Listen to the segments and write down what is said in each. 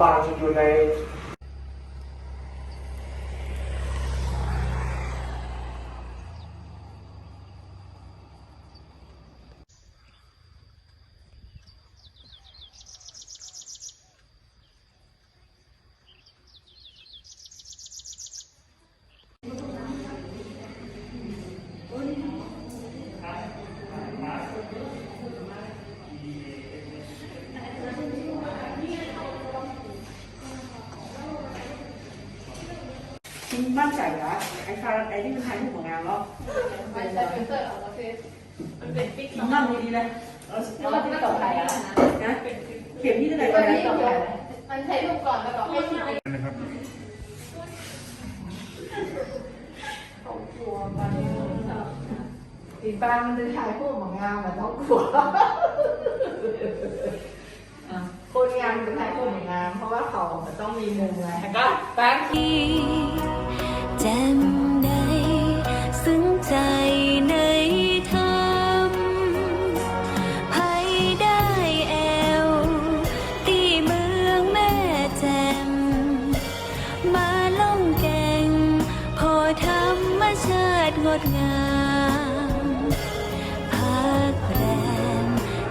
บังอยู่ มั่นใจเหรอไอ้คาราไอ้ที่มันถ่ายรูปของงานแล้วมันจะเป็นเตอร์ของประเทศมันเป็นปิ๊กกินนั่งดีๆเลยเออแล้วมันจะต่อไปอะนะเข็มที่เท่าไหร่ตกัอนนนะนี้เดี๋ยวมันใช้รูปก่อนแล้วก็ให้ที่ไปอีบ้านมันจะถ่ายรูปของงามแบบต้องกลัวคนงามจะถ่ายรูปของงามเพราะว่าเขามันต้องมีมุมไงก็แป๊บแดงามพักแรม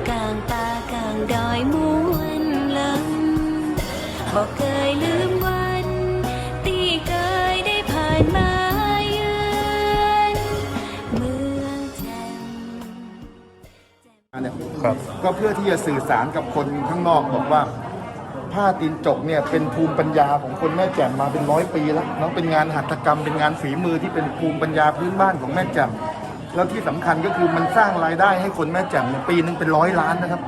กลางป่ากลางดอยม้วนลำบอกเคยลืมวันที่เคยได้ผ่านมาเยือนเมืองแจ่มเนี่ยครับ ก็เพื่อที่จะสื่อสารกับคนข้างนอกบอกว่า ผ้าตีนจกเนี่ยเป็นภูมิปัญญาของคนแม่แจ่มมาเป็นร้อยปีแล้วเนาะเป็นงานหัตถกรรมเป็นงานฝีมือที่เป็นภูมิปัญญาพื้นบ้านของแม่แจ่มแล้วที่สำคัญก็คือมันสร้างรายได้ให้คนแม่แจ่มเนี่ยปีหนึงเป็นร้อยล้านนะครับ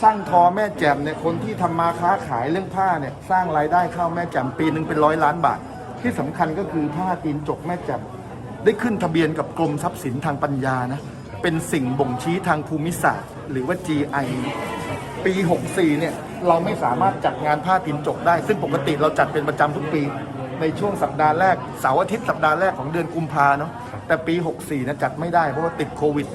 ช่างทอแม่แจ่มเนี่ยคนที่ทำมาค้าขายเรื่องผ้าเนี่ยสร้างรายได้เข้าแม่แจ่มปีหนึ่งเป็นร้อยล้านบาท ที่สำคัญก็คือผ้าตีนจกแม่แจ่มได้ขึ้นทะเบียนกับกรมทรัพย์สินทางปัญญานะเป็นสิ่งบ่งชี้ทางภูมิศาสตร์ หรือว่า GI ปี 64 เนี่ย เราไม่สามารถจัดงานผ้าตีนจกได้ ซึ่งปกติเราจัดเป็นประจำทุกปี ในช่วงสัปดาห์แรกเสาร์อาทิตย์สัปดาห์แรกของเดือนกุมภาเนาะแต่ปี 64นะจัดไม่ได้เพราะว่าติดโควิด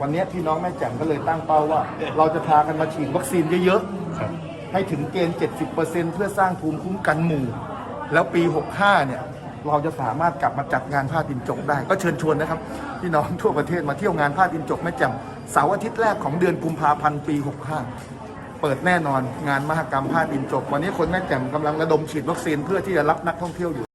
วันนี้พี่น้องแม่แจ่มก็เลยตั้งเป้าว่า เราจะพากันมาฉีดวัคซีนเยอะครับๆให้ถึงเกณฑ์ 70%เพื่อสร้างภูมิคุ้มกันหมู่ แล้วปี 65 เนี่ยเราจะสามารถกลับมาจัดงานผ้าตินจกได้ ก็เชิญชวนนะครับพี่น้องทั่วประเทศมาเที่ยวงานผ้าตินจกแม่แจ่มเสาร์อาทิตย์แรกของเดือนกุมภาพันธ์ปี 65 เปิดแน่นอนงานมหกรรมผ้าดินจบ วันนี้คนแม่แจ่มกำลังระดมฉีดวัคซีนเพื่อที่จะรับนักท่องเที่ยวอยู่